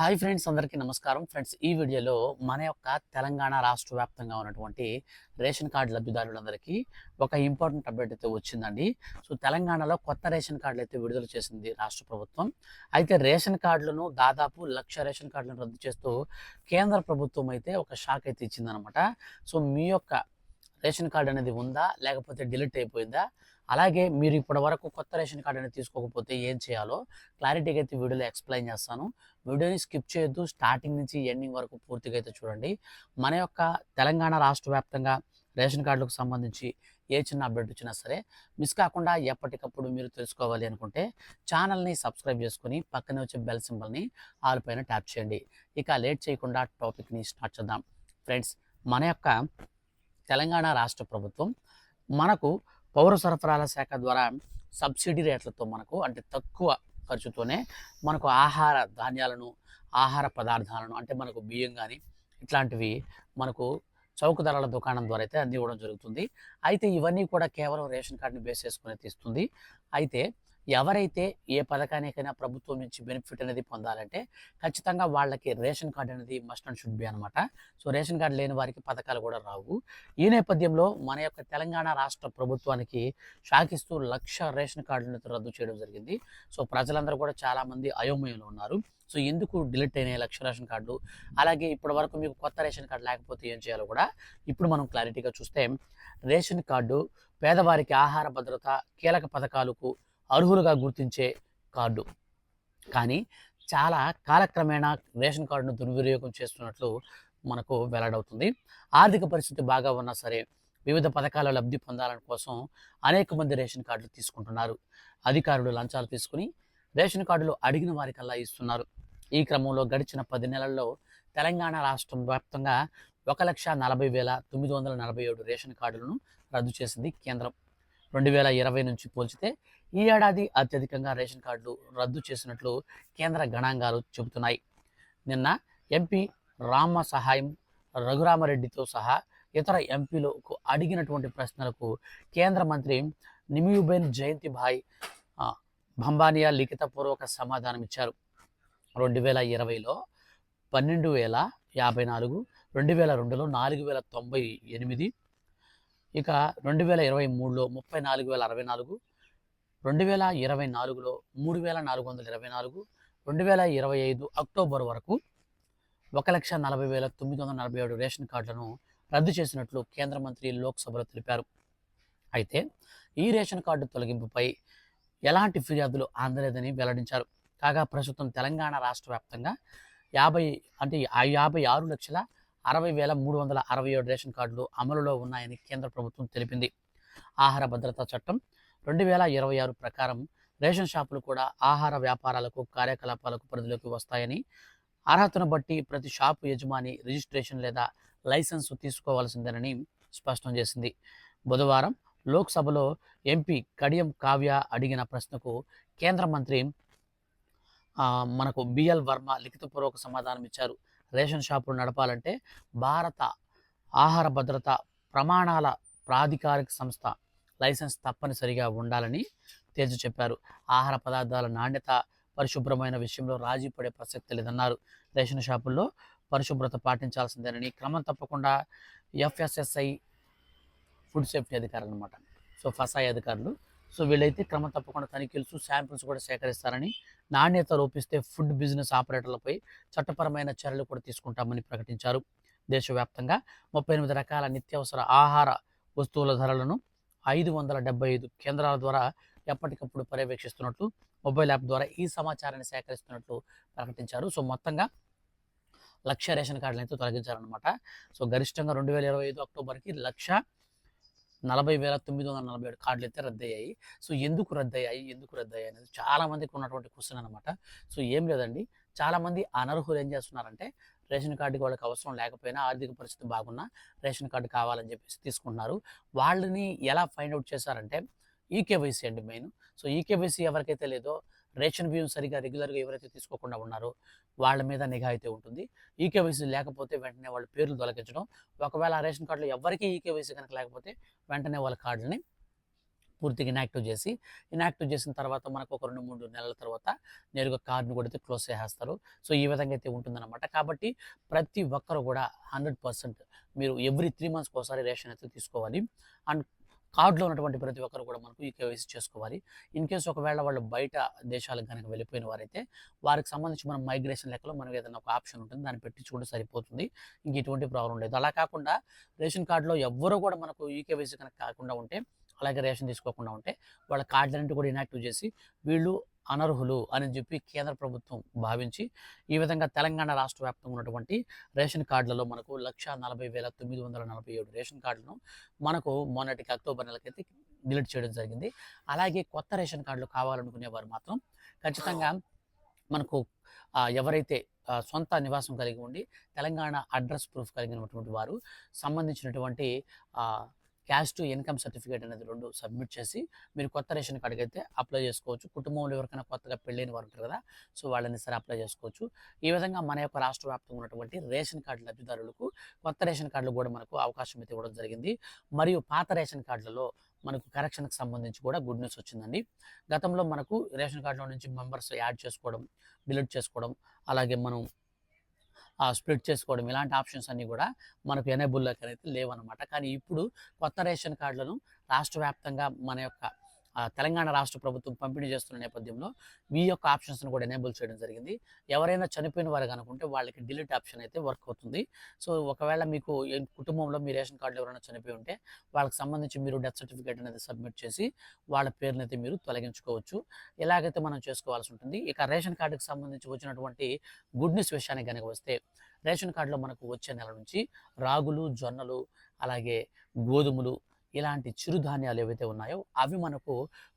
Hi friends అందరికీ నమస్కారం. Friends ఈ వీడియోలో మన యొక్క తెలంగాణ రాష్ట్ర వ్యాప్తంగా ఉన్నటువంటి రేషన్ కార్డు లబ్ధిదారులందరికీ ఒక ఇంపార్టెంట్ అప్డేట్ అయితే వచ్చిందండి. సో తెలంగాణలో కొత్త రేషన్ కార్డులు అయితే విడుదల చేసింది రాష్ట్ర ప్రభుత్వం. అయితే రేషన్ కార్డులను దాదాపు లక్ష రేషన్ కార్డులను రద్దు చేస్తూ కేంద్ర ప్రభుత్వం అయితే ఒక షాక్ అయితే ఇచ్చిందనమాట సో మీ యొక్క రేషన్ కార్డు అనేది ఉందా? లేకపోతే డిలీట్ అయిపోయిందా? అలాగే మీరు ఇప్పటి వరకు కొత్త రేషన్ కార్డు అనేది తీసుకోకపోతే ఏం చేయాలో క్లారిటీగా అయితే వీడియోలో ఎక్స్ప్లెయిన్ చేస్తాను. వీడియోని స్కిప్ చేయొద్దు స్టార్టింగ్ నుంచి ఎండింగ్ వరకు పూర్తిగా అయితే చూడండి. మన యొక్క తెలంగాణ రాష్ట్ర వ్యాప్తంగా రేషన్ కార్డులకు సంబంధించి ఏ చిన్న అప్డేట్ వచ్చినా సరే మిస్ కాకుండా ఎప్పటికప్పుడు మీరు తెలుసుకోవాలి అనుకుంటే ఛానల్ని సబ్స్క్రైబ్ చేసుకుని పక్కనే వచ్చే బెల్ సింబల్ని ఆల్ పైన ట్యాప్ చేయండి. ఇక లేట్ చేయకుండా టాపిక్ని స్టార్ట్ చేద్దాం. ఫ్రెండ్స్ మన యొక్క తెలంగాణ రాష్ట్ర ప్రభుత్వం మనకు పౌర సరఫరాల శాఖ ద్వారా సబ్సిడీ రేట్లతో మనకు అంటే తక్కువ ఖర్చుతోనే మనకు ఆహార ధాన్యాలను ఆహార పదార్థాలను అంటే మనకు బియ్యం కానీ ఇట్లాంటివి మనకు చౌక ధరల దుకాణం ద్వారా అయితే అందివ్వడం జరుగుతుంది. అయితే ఇవన్నీ కూడా కేవలం రేషన్ కార్డుని బేస్ చేసుకునే తీస్తుంది. అయితే ఎవరైతే ఏ పథకానికైనా ప్రభుత్వం నుంచి బెనిఫిట్ అనేది పొందాలంటే ఖచ్చితంగా వాళ్ళకి రేషన్ కార్డు అనేది మస్ట్ అండ్ షుడ్ బి అనమాట సో రేషన్ కార్డు లేని వారికి పథకాలు కూడా రావు. ఈ నేపథ్యంలో మన యొక్క తెలంగాణ రాష్ట్ర ప్రభుత్వానికి షాకిస్తూ లక్ష రేషన్ కార్డులను రద్దు చేయడం జరిగింది. సో ప్రజలందరూ కూడా చాలామంది అయోమయంలో ఉన్నారు. సో ఎందుకు డిలీట్ అయినాయి లక్ష రేషన్ కార్డు అలాగే ఇప్పటి వరకు మీకు కొత్త రేషన్ కార్డు లేకపోతే ఏం చేయాలో కూడా ఇప్పుడు మనం క్లారిటీగా చూస్తే రేషన్ కార్డు పేదవారికి ఆహార భద్రత కీలక పథకాలకు అర్హులుగా గుర్తించే కార్డు. కానీ చాలా కాలక్రమేణా రేషన్ కార్డును దుర్వినియోగం చేస్తున్నట్లు మనకు వెల్లడవుతుంది. ఆర్థిక పరిస్థితి బాగా ఉన్నా సరే వివిధ పథకాల లబ్ధి పొందాలని కోసం అనేక మంది రేషన్ కార్డులు తీసుకుంటున్నారు. అధికారులు లంచాలు తీసుకుని రేషన్ కార్డులు అడిగిన వారికల్లా ఇస్తున్నారు. ఈ క్రమంలో గడిచిన పది నెలల్లో తెలంగాణ రాష్ట్రం వ్యాప్తంగా ఒక లక్ష నలభై వేల తొమ్మిది వందల నలభై ఏడు రేషన్ కార్డులను రద్దు చేసింది కేంద్రం. రెండు వేల ఇరవై నుంచి పోల్చితే ఈ ఏడాది అత్యధికంగా రేషన్ కార్డులు రద్దు చేసినట్లు కేంద్ర గణాంకాలు చెబుతున్నాయి. నిన్న ఎంపీ రామ సహాయం రఘురామరెడ్డితో సహా ఇతర ఎంపీలకు అడిగినటువంటి ప్రశ్నలకు కేంద్ర మంత్రి నిమియుబెన్ జయంతిభాయ్ భాయ్ భంబానియా లిఖితపూర్వక సమాధానం ఇచ్చారు రెండు వేల ఇరవైలో పన్నెండు వేల యాభై నాలుగు రెండు వేల రెండులో నాలుగు వేల తొంభై ఎనిమిది ఇక రెండు వేల ఇరవై మూడులో ముప్పై నాలుగు వేల అరవై నాలుగు రెండు వేల ఇరవై నాలుగులో మూడు వేల నాలుగు వందల ఇరవై నాలుగు రెండు వేల ఇరవై ఐదు అక్టోబర్ వరకు ఒక లక్ష నలభై వేల తొమ్మిది వందల నలభై ఏడు రేషన్ కార్డులను రద్దు చేసినట్లు కేంద్ర మంత్రి లోక్సభలో తెలిపారు. అయితే ఈ రేషన్ కార్డు తొలగింపుపై ఎలాంటి ఫిర్యాదులు అందలేదని వెల్లడించారు. కాగా ప్రస్తుతం తెలంగాణ రాష్ట్ర వ్యాప్తంగా యాభై అంటే యాభై ఆరు లక్షల అరవై వేల మూడు వందల అరవై ఏడు రేషన్ కార్డులు అమలులో ఉన్నాయని కేంద్ర ప్రభుత్వం తెలిపింది. ఆహార భద్రతా చట్టం రెండు వేల ఇరవై ఆరు ప్రకారం రేషన్ షాపులు కూడా ఆహార వ్యాపారాలకు కార్యకలాపాలకు పరిధిలోకి వస్తాయని అర్హతను బట్టి ప్రతి షాపు యజమాని రిజిస్ట్రేషన్ లేదా లైసెన్సు తీసుకోవాల్సిందేనని స్పష్టం చేసింది. బుధవారం లోక్సభలో ఎంపీ కడియం కావ్య అడిగిన ప్రశ్నకు కేంద్ర మంత్రి మనకు బిఎల్ వర్మ లిఖితపూర్వక సమాధానం ఇచ్చారు. రేషన్ షాపులు నడపాలంటే భారత ఆహార భద్రత ప్రమాణాల ప్రాధికారిక సంస్థ లైసెన్స్ తప్పనిసరిగా ఉండాలని తేల్చి చెప్పారు. ఆహార పదార్థాల నాణ్యత పరిశుభ్రమైన విషయంలో రాజీ పడే ప్రసక్తి లేదన్నారు. రేషన్ షాపుల్లో పరిశుభ్రత పాటించాల్సిందేనని క్రమం తప్పకుండా ఎఫ్ఎస్ఎస్ఐ ఫుడ్ సేఫ్టీ అధికారులు అనమాట సో ఫసాయి అధికారులు. సో వీళ్ళైతే క్రమం తప్పకుండా తనిఖీలు శాంపిల్స్ కూడా సేకరిస్తారని నాణ్యత లోపిస్తే ఫుడ్ బిజినెస్ ఆపరేటర్లపై చట్టపరమైన చర్యలు కూడా తీసుకుంటామని ప్రకటించారు. దేశవ్యాప్తంగా ముప్పై ఎనిమిది రకాల నిత్యావసర ఆహార వస్తువుల ధరలను ఐదు వందల డెబ్బై ఐదు కేంద్రాల ద్వారా ఎప్పటికప్పుడు పర్యవేక్షిస్తున్నట్లు మొబైల్ యాప్ ద్వారా ఈ సమాచారాన్ని సేకరిస్తున్నట్లు ప్రకటించారు. సో మొత్తంగా లక్ష రేషన్ కార్డులను అయితే తొలగించారనమాట సో గరిష్టంగా రెండు వేల ఇరవై ఐదు అక్టోబర్కి లక్ష నలభై వేల తొమ్మిది వందల నలభై ఏడు కార్డులు అయితే రద్దయ్యాయి. సో ఎందుకు రద్దయ్యాయి ఎందుకు రద్దయ్యాయి అనేది చాలామందికి ఉన్నటువంటి క్వశ్చన్ అనమాట సో ఏం లేదండి. చాలామంది అనర్హులు ఏం చేస్తున్నారంటే రేషన్ కార్డుకి వాళ్ళకి అవసరం లేకపోయినా ఆర్థిక పరిస్థితి బాగున్నా రేషన్ కార్డు కావాలని చెప్పేసి తీసుకుంటున్నారు. వాళ్ళని ఎలా ఫైండ్ అవుట్ చేశారంటే ఈకేవైసీ అండి మెయిన్. సో ఈకేవైసీ ఎవరికైతే లేదో రేషన్ బియ్యం సరిగా రెగ్యులర్గా ఎవరైతే తీసుకోకుండా ఉన్నారో వాళ్ళ మీద నిఘా అయితే ఉంటుంది. ఈకేవైసీ లేకపోతే వెంటనే వాళ్ళ పేర్లు తొలగించడం. ఒకవేళ ఆ రేషన్ కార్డులో ఎవరికి ఈకేవైసీ కనుక లేకపోతే వెంటనే వాళ్ళ కార్డుని పూర్తిగా ఇనాక్టివ్ చేసి ఇనాక్టివ్ చేసిన తర్వాత మనకు ఒక రెండు మూడు నెలల తర్వాత నేరుగా కార్డును కూడా అయితే క్లోజ్ చేసేస్తారు. సో ఈ విధంగా అయితే ఉంటుందన్నమాట. కాబట్టి ప్రతి ఒక్కరు కూడా హండ్రెడ్ పర్సెంట్ మీరు ఎవ్రీ త్రీ మంత్స్కి ఒకసారి రేషన్ అయితే తీసుకోవాలి. అండ్ కార్డులో ఉన్నటువంటి ప్రతి ఒక్కరు కూడా మనకు ఈ కేవైసీ చేసుకోవాలి. ఇన్ కేసు ఒకవేళ వాళ్ళు బయట దేశాలకు కనుక వెళ్ళిపోయిన వారైతే వారికి సంబంధించి మనం మైగ్రేషన్ లెక్కలో మనం ఏదైనా ఒక ఆప్షన్ ఉంటుంది. దాన్ని పెట్టించుకుంటే సరిపోతుంది. ఇంక ఎటువంటి ప్రాబ్లం లేదు. అలా కాకుండా రేషన్ కార్డులో ఎవ్వరూ కూడా మనకు ఈ కేవైసీ కనుక కాకుండా ఉంటే అలాగే రేషన్ తీసుకోకుండా ఉంటే వాళ్ళ కార్డులన్నింటి కూడా ఇనాక్టివ్ చేసి వీళ్ళు అనర్హులు అని చెప్పి కేంద్ర ప్రభుత్వం భావించి ఈ విధంగా తెలంగాణ రాష్ట్ర వ్యాప్తంగా ఉన్నటువంటి రేషన్ కార్డులలో మనకు లక్ష నలభై వేల తొమ్మిది వందల నలభై ఏడు రేషన్ కార్డులను మనకు మొన్నటికి అక్టోబర్ నెలకైతే డిలీట్ చేయడం జరిగింది. అలాగే కొత్త రేషన్ కార్డులు కావాలనుకునేవారు మాత్రం ఖచ్చితంగా మనకు ఎవరైతే సొంత నివాసం కలిగి ఉండి తెలంగాణ అడ్రస్ ప్రూఫ్ కలిగినటువంటి వారు సంబంధించినటువంటి క్యాష్ టు ఇన్కమ్ సర్టిఫికేట్ అనేది రెండు సబ్మిట్ చేసి మీరు కొత్త రేషన్ కార్డుకి అయితే అప్లై చేసుకోవచ్చు. కుటుంబంలో ఎవరికైనా కొత్తగా పెళ్ళైన వారు ఉంటారు కదా సో వాళ్ళని సరే అప్లై చేసుకోవచ్చు. ఈ విధంగా మన యొక్క రాష్ట్ర వ్యాప్తంగా ఉన్నటువంటి రేషన్ కార్డు లబ్ధిదారులకు కొత్త రేషన్ కార్డులు కూడా మనకు అవకాశం అయితే ఇవ్వడం జరిగింది. మరియు పాత రేషన్ కార్డులలో మనకు కరెక్షన్కి సంబంధించి కూడా గుడ్ న్యూస్ వచ్చిందండి. గతంలో మనకు రేషన్ కార్డులో నుంచి మెంబర్స్ యాడ్ చేసుకోవడం డిలీట్ చేసుకోవడం అలాగే మనం స్ప్లిట్ చేసుకోవడం ఇలాంటి ఆప్షన్స్ అన్నీ కూడా మనకు ఎనేబుల్లోకి అయితే లేవన్నమాట. కానీ ఇప్పుడు కొత్త రేషన్ కార్డులను రాష్ట్ర వ్యాప్తంగా మన యొక్క తెలంగాణ రాష్ట్ర ప్రభుత్వం పంపిణీ చేస్తున్న నేపథ్యంలో మీ యొక్క ఆప్షన్స్ను కూడా ఎనేబుల్ చేయడం జరిగింది. ఎవరైనా చనిపోయిన వారు కనుకుంటే వాళ్ళకి డిలీట్ ఆప్షన్ అయితే వర్క్ అవుతుంది. సో ఒకవేళ మీకు కుటుంబంలో మీ రేషన్ కార్డులో ఎవరైనా చనిపోయి ఉంటే వాళ్ళకి సంబంధించి మీరు డెత్ సర్టిఫికేట్ అనేది సబ్మిట్ చేసి వాళ్ళ పేరుని అయితే మీరు తొలగించుకోవచ్చు. ఇలాగైతే మనం చేసుకోవాల్సి ఉంటుంది ఇక రేషన్ కార్డుకి సంబంధించి వచ్చినటువంటి గుడ్ న్యూస్ విషయానికి కనుక వస్తే రేషన్ కార్డులో మనకు వచ్చే నెల నుంచి రాగులు జొన్నలు అలాగే గోధుమలు ఇలాంటి చిరుధాన్యాలు ఏవైతే ఉన్నాయో అవి మనకు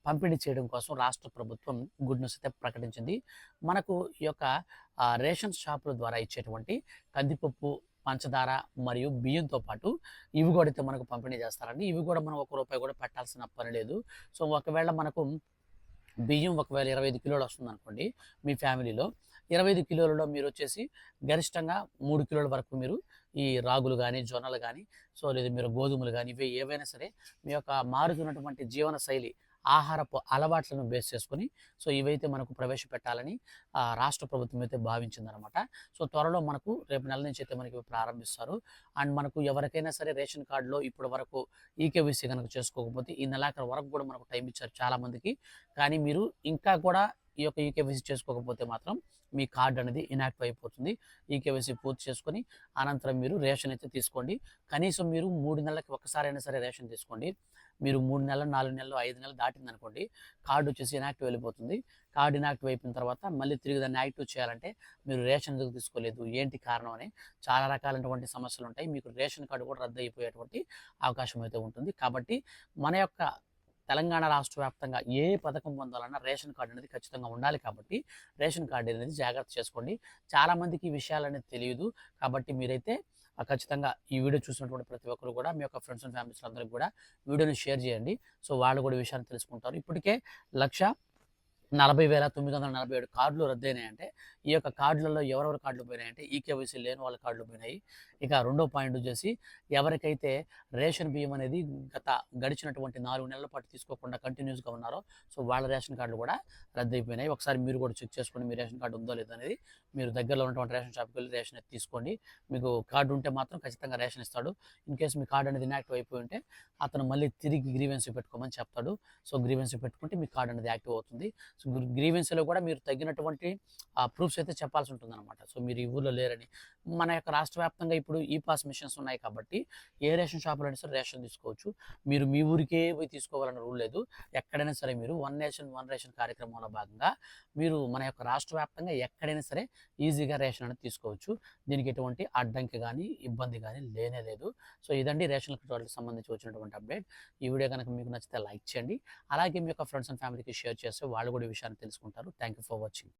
పంపిణీ చేయడం కోసం రాష్ట్ర ప్రభుత్వం గుడ్ న్యూస్ అయితే ప్రకటించింది. మనకు ఈ యొక్క రేషన్ షాపుల ద్వారా ఇచ్చేటువంటి కందిపప్పు పంచదార మరియు బియ్యంతో పాటు ఇవి కూడా అయితే మనకు పంపిణీ చేస్తారండి. ఇవి కూడా మనం ఒక రూపాయి కూడా పెట్టాల్సిన పని లేదు. సో ఒకవేళ మనకు బియ్యం ఒకవేళ ఇరవై ఐదు కిలోలు వస్తుంది అనుకోండి మీ ఫ్యామిలీలో ఇరవై ఐదు కిలోలలో మీరు వచ్చేసి గరిష్టంగా మూడు కిలోల వరకు మీరు ఈ రాగులు కానీ జొన్నలు కానీ సో లేదు మీరు గోధుమలు కానీ ఇవి ఏవైనా సరే మీ యొక్క మారుతున్నటువంటి జీవన శైలి ఆహారపు అలవాట్లను బేస్ చేసుకొని సో ఇవైతే మనకు ప్రవేశపెట్టాలని ఆ, రాష్ట్ర ప్రభుత్వం అయితే భావించిందనమాట. సో త్వరలో మనకు రేపు నెల నుంచి అయితే మనకి ప్రారంభిస్తారు. అండ్ మనకు ఎవరికైనా సరే రేషన్ కార్డులో ఇప్పటి వరకు ఈకేవీసీ కనుక చేసుకోకపోతే ఈ నెలాఖరు వరకు కూడా మనకు టైం ఇచ్చారు చాలామందికి. కానీ మీరు ఇంకా కూడా ఈ యొక్క ఈకేవీసీ చేసుకోకపోతే మాత్రం మీ కార్డు అనేది ఇనాక్టివ్ అయిపోతుంది. ఈకేవీసీ పూర్తి చేసుకొని అనంతరం మీరు రేషన్ అయితే తీసుకోండి. కనీసం మీరు మూడు నెలలకి ఒకసారైనా సరే రేషన్ తీసుకోండి. మీరు మూడు నెలలు నాలుగు నెలలు ఐదు నెలలు దాటింది అనుకోండి కార్డు వచ్చేసి ఇనాక్టివ్ వెళ్ళిపోతుంది. కార్డు ఇనాక్టివ్ అయిపోయిన తర్వాత మళ్ళీ తిరిగి దాన్ని యాక్టివ్ చేయాలంటే మీరు రేషన్ ఎందుకు తీసుకోలేదు ఏంటి కారణం అని చాలా రకాలైనటువంటి సమస్యలు ఉంటాయి. మీకు రేషన్ కార్డు కూడా రద్దు అయిపోయేటువంటి అవకాశం అయితే ఉంటుంది. కాబట్టి మన యొక్క తెలంగాణ రాష్ట్ర వ్యాప్తంగా ఏ పథకం పొందాలన్నా రేషన్ కార్డు అనేది ఖచ్చితంగా ఉండాలి కాబట్టి రేషన్ కార్డు అనేది జాగ్రత్త చేసుకోండి. చాలామందికి ఈ విషయాలు అనేది తెలియదు కాబట్టి మీరైతే ఖచ్చితంగా ఈ వీడియో చూసినటువంటి ప్రతి ఒక్కరు కూడా మీ యొక్క ఫ్రెండ్స్ అండ్ ఫ్యామిలీస్ అందరికీ కూడా వీడియోని షేర్ చేయండి. సో వాళ్ళు కూడా విషయాన్ని తెలుసుకుంటారు. ఇప్పటికే లక్ష నలభై వేల తొమ్మిది వందల నలభై ఏడు కార్డులు రద్దయినాయంటే ఈ యొక్క కార్డులలో ఎవరెవరి కార్డులు పోయినాయంటే ఈకేవైసీ లేని వాళ్ళ కార్డులు పోయినాయి. ఇక రెండో పాయింట్ వచ్చేసి ఎవరికైతే రేషన్ బియ్యం అనేది గత గడిచినటువంటి నాలుగు నెలల పాటు తీసుకోకుండా కంటిన్యూస్గా ఉన్నారో సో వాళ్ళ రేషన్ కార్డులు కూడా రద్దయిపోయినాయి. ఒకసారి మీరు కూడా చెక్ చేసుకోండి మీ రేషన్ కార్డు ఉందో లేదో అనేది మీరు దగ్గరలో ఉన్నటువంటి రేషన్ షాప్కి వెళ్ళి రేషన్ తీసుకోండి. మీకు కార్డు ఉంటే మాత్రం ఖచ్చితంగా రేషన్ ఇస్తాడు. ఇన్ కేసు మీ కార్డు అనేది ఇన్యాక్టివ్ అయిపోయి ఉంటే అతను మళ్ళీ తిరిగి గ్రీవెన్సీ పెట్టుకోమని చెప్తాడు. సో గ్రీవెన్సీ పెట్టుకుంటే మీ కార్డు అనేది యాక్టివ్ అవుతుంది. సో గ్రీవెన్స్లో కూడా మీరు తగినటువంటి ప్రూఫ్స్ అయితే చెప్పాల్సి ఉంటుంది అనమాట సో మీరు ఈ ఊర్లో లేరని. మన యొక్క రాష్ట్ర వ్యాప్తంగా ఇప్పుడు ఈ పాస్ మిషన్స్ ఉన్నాయి కాబట్టి ఏ రేషన్ షాపులో అయినా సరే రేషన్ తీసుకోవచ్చు. మీరు మీ ఊరికే పోయి తీసుకోవాలని రూల్ లేదు. ఎక్కడైనా సరే మీరు వన్ నేషన్ వన్ రేషన్ కార్యక్రమంలో భాగంగా మీరు మన యొక్క రాష్ట్ర వ్యాప్తంగా ఎక్కడైనా సరే ఈజీగా రేషన్ అనేది తీసుకోవచ్చు. దీనికి ఎటువంటి అడ్డంకి కానీ ఇబ్బంది కానీ లేనే లేదు. సో ఇదండి రేషన్ కార్డులకు సంబంధించి వచ్చినటువంటి అప్డేట్. ఈ వీడియో కనుక మీకు నచ్చితే లైక్ చేయండి. అలాగే మీ యొక్క ఫ్రెండ్స్ అండ్ ఫ్యామిలీకి షేర్ చేస్తే వాళ్ళు కూడా విషయాన్ని తెలుసుకుంటారు. Thank you for watching